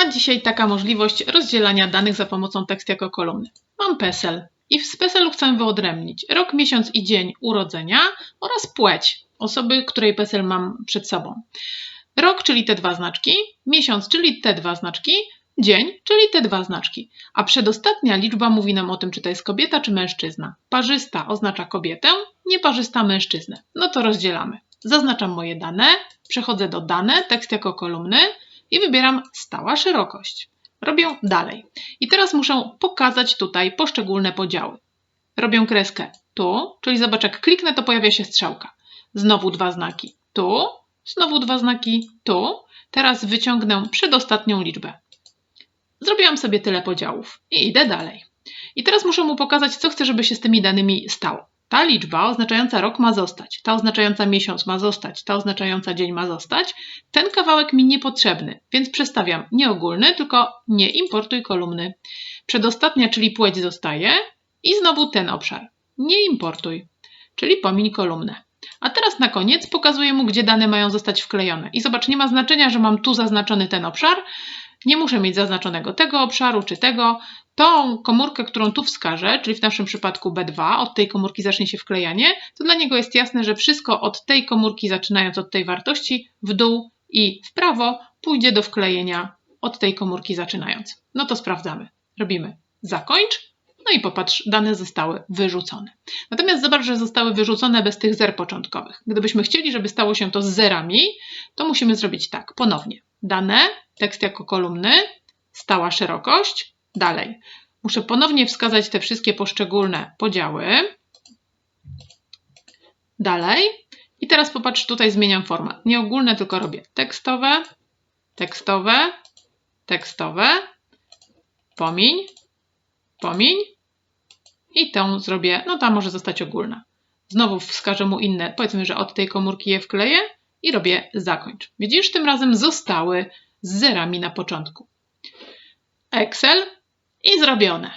A dzisiaj taka możliwość rozdzielania danych za pomocą tekstu jako kolumny. Mam PESEL i z PESEL-u chcę wyodrębnić rok, miesiąc i dzień urodzenia oraz płeć osoby, której PESEL mam przed sobą. Rok, czyli te dwa znaczki, miesiąc, czyli te dwa znaczki, dzień, czyli te dwa znaczki. A przedostatnia liczba mówi nam o tym, czy to jest kobieta, czy mężczyzna. Parzysta oznacza kobietę, nieparzysta mężczyznę. No to rozdzielamy. Zaznaczam moje dane, przechodzę do dane, tekst jako kolumny i wybieram stała szerokość. Robię dalej. I teraz muszę pokazać tutaj poszczególne podziały. Robię kreskę tu, czyli zobacz, jak kliknę, to pojawia się strzałka. Znowu dwa znaki tu, znowu dwa znaki tu. Teraz wyciągnę przedostatnią liczbę. Zrobiłam sobie tyle podziałów i idę dalej. I teraz muszę mu pokazać, co chcę, żeby się z tymi danymi stało. Ta liczba oznaczająca rok ma zostać, ta oznaczająca miesiąc ma zostać, ta oznaczająca dzień ma zostać. Ten kawałek mi niepotrzebny, więc przestawiam nie ogólny, tylko nie importuj kolumny. Przedostatnia, czyli płeć zostaje i znowu ten obszar. Nie importuj, czyli pomiń kolumnę. A teraz na koniec pokazuję mu, gdzie dane mają zostać wklejone. I zobacz, nie ma znaczenia, że mam tu zaznaczony ten obszar. Nie muszę mieć zaznaczonego tego obszaru czy tego. Tą komórkę, którą tu wskażę, czyli w naszym przypadku B2, od tej komórki zacznie się wklejanie, to dla niego jest jasne, że wszystko od tej komórki, zaczynając od tej wartości, w dół i w prawo, pójdzie do wklejenia od tej komórki zaczynając. No to sprawdzamy. Robimy zakończ. No i popatrz, dane zostały wyrzucone. Natomiast zobacz, że zostały wyrzucone bez tych zer początkowych. Gdybyśmy chcieli, żeby stało się to z zerami, to musimy zrobić tak. Ponownie. Dane, tekst jako kolumny, stała szerokość, dalej. Muszę ponownie wskazać te wszystkie poszczególne podziały. Dalej. I teraz popatrz, tutaj zmieniam format. Nie ogólne, tylko robię tekstowe, tekstowe, tekstowe, pomiń, pomiń i tą zrobię, no ta może zostać ogólna. Znowu wskażę mu inne, powiedzmy, że od tej komórki je wkleję i robię zakończ. Widzisz, tym razem zostały z zerami na początku. Excel i zrobione.